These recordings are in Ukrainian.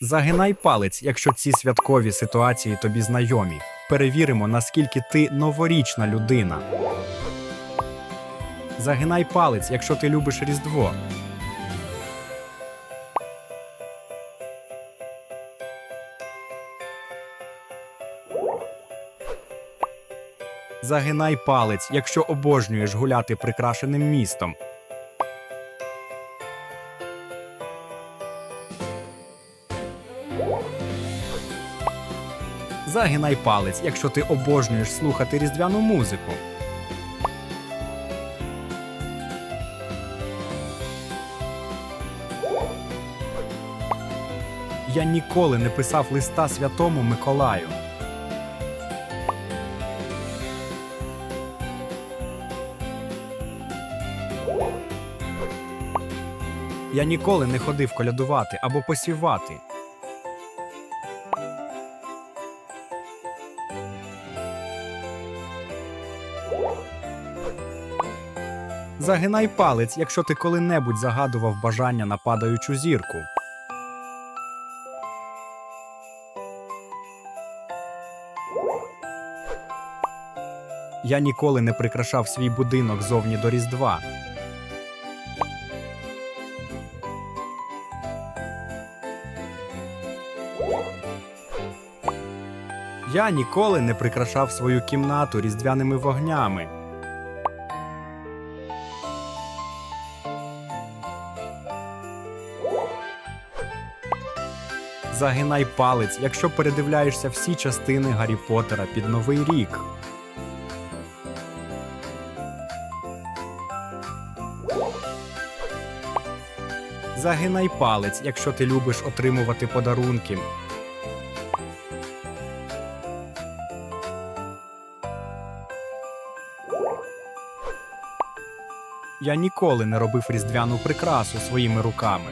Загинай палець, якщо ці святкові ситуації тобі знайомі. Перевіримо, наскільки ти новорічна людина. Загинай палець, якщо ти любиш Різдво. Загинай палець, якщо обожнюєш гуляти прикрашеним містом. Загинай палець, якщо ти обожнюєш слухати різдвяну музику. Я ніколи не писав листа святому Миколаю. Я ніколи не ходив колядувати або посівати. Загинай палець, якщо ти коли-небудь загадував бажання на падаючу зірку. Я ніколи не прикрашав свій будинок зовні до Різдва. Я ніколи не прикрашав свою кімнату різдвяними вогнями. Загинай палець, якщо передивляєшся всі частини Гаррі Поттера під Новий рік. Загинай палець, якщо ти любиш отримувати подарунки. Я ніколи не робив різдвяну прикрасу своїми руками.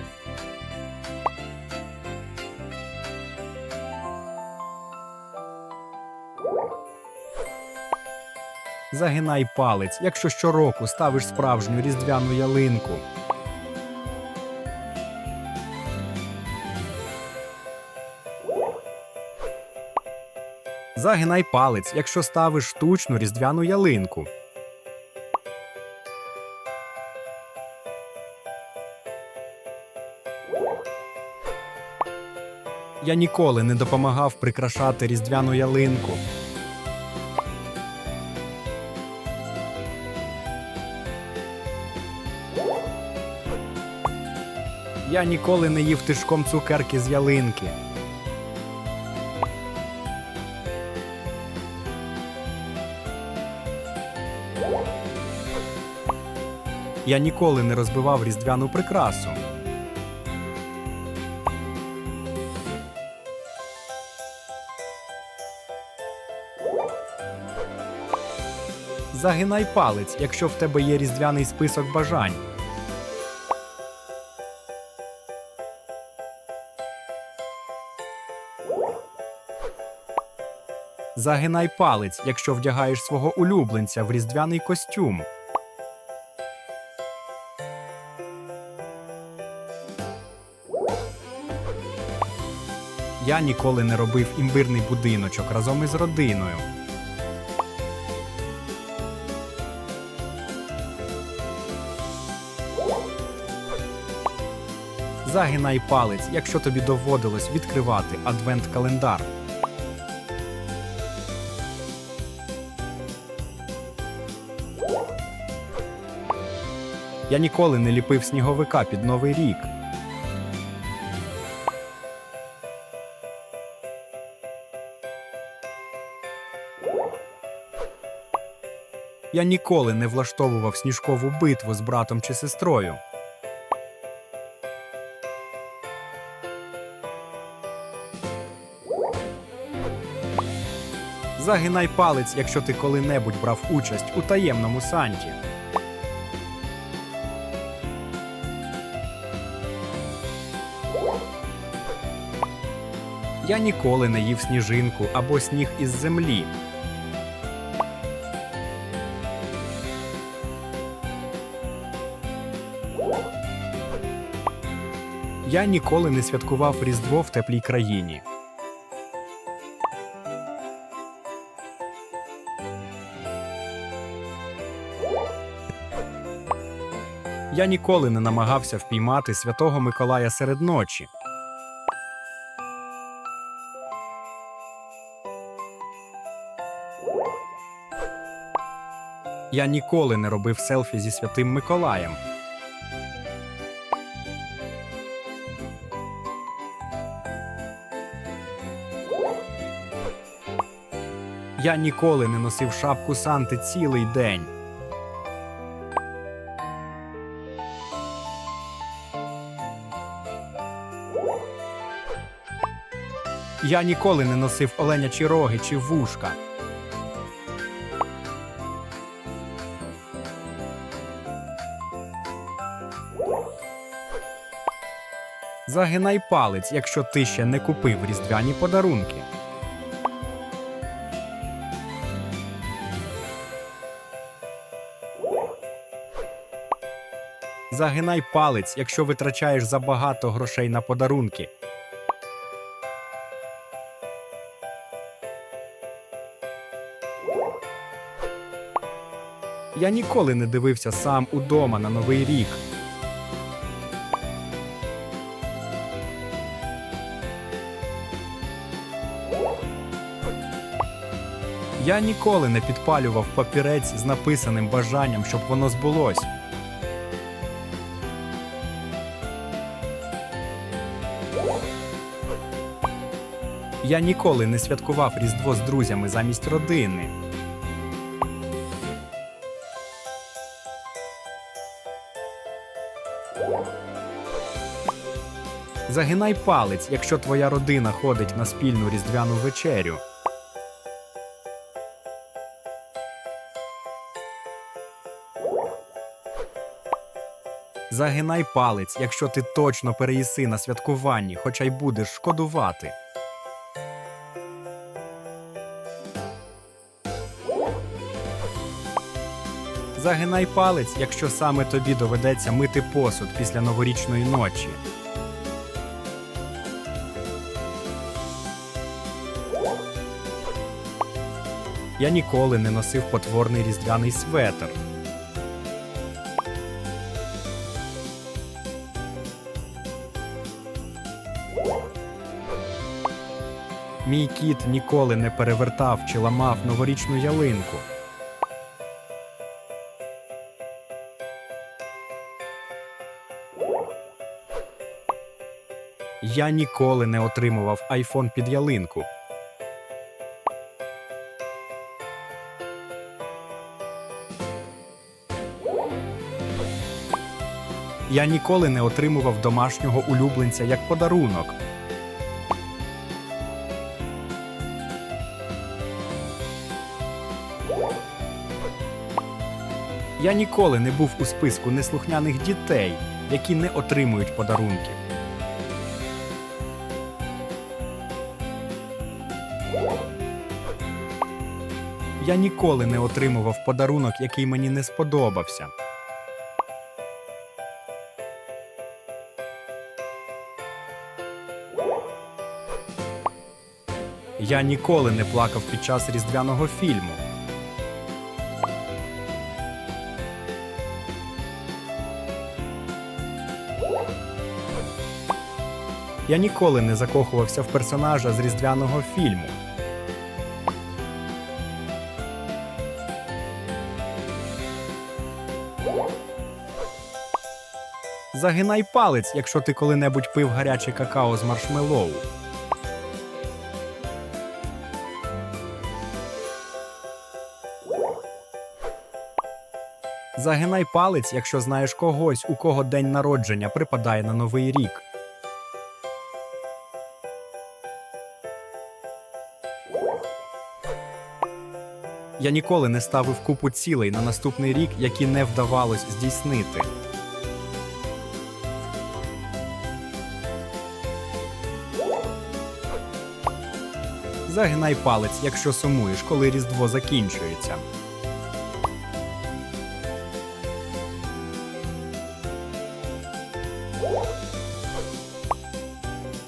Загинай палець, якщо щороку ставиш справжню різдвяну ялинку. Загинай палець, якщо ставиш штучну різдвяну ялинку. Я ніколи не допомагав прикрашати різдвяну ялинку. Я ніколи не їв тишком цукерки з ялинки. Я ніколи не розбивав різдвяну прикрасу. Загинай палець, якщо в тебе є різдвяний список бажань. Загинай палець, якщо вдягаєш свого улюбленця в різдвяний костюм. Я ніколи не робив імбирний будиночок разом із родиною. Загинай палець, якщо тобі доводилось відкривати адвент-календар. Я ніколи не ліпив сніговика під новий рік. Я ніколи не влаштовував сніжкову битву з братом чи сестрою. Загинай палець, якщо ти коли-небудь брав участь у таємному санті. Я ніколи не їв сніжинку або сніг із землі. Я ніколи не святкував Різдво в теплій країні. Я ніколи не намагався впіймати святого Миколая серед ночі. Я ніколи не робив селфі зі святим Миколаєм. Я ніколи не носив шапку Санти цілий день. Я ніколи не носив оленячі роги чи вушка. Загинай палець, якщо ти ще не купив різдвяні подарунки. Загинай палець, якщо витрачаєш забагато грошей на подарунки. Я ніколи не дивився сам удома на новий рік. Я ніколи не підпалював папірець з написаним бажанням, щоб воно збулось. Я ніколи не святкував Різдво з друзями замість родини. Загинай палець, якщо твоя родина ходить на спільну різдвяну вечерю. Загинай палець, якщо ти точно переїси на святкуванні, хоча й будеш шкодувати. Загинай палець, якщо саме тобі доведеться мити посуд після новорічної ночі. Я ніколи не носив потворний різдвяний светр. Мій кіт ніколи не перевертав чи ламав новорічну ялинку. Я ніколи не отримував айфон під ялинку. Я ніколи не отримував домашнього улюбленця як подарунок. Я ніколи не був у списку неслухняних дітей, які не отримують подарунків. Я ніколи не отримував подарунок, який мені не сподобався. Я ніколи не плакав під час різдвяного фільму. Я ніколи не закохувався в персонажа з різдвяного фільму. Загинай палець, якщо ти коли-небудь пив гаряче какао з маршмеллоу. Загинай палець, якщо знаєш когось, у кого день народження припадає на новий рік. Я ніколи не ставив купу цілей на наступний рік, які не вдавалось здійснити. Загинай палець, якщо сумуєш, коли Різдво закінчується.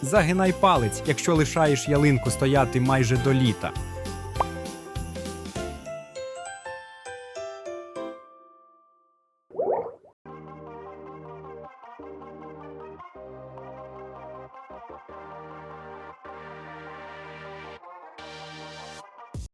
Загинай палець, якщо лишаєш ялинку стояти майже до літа.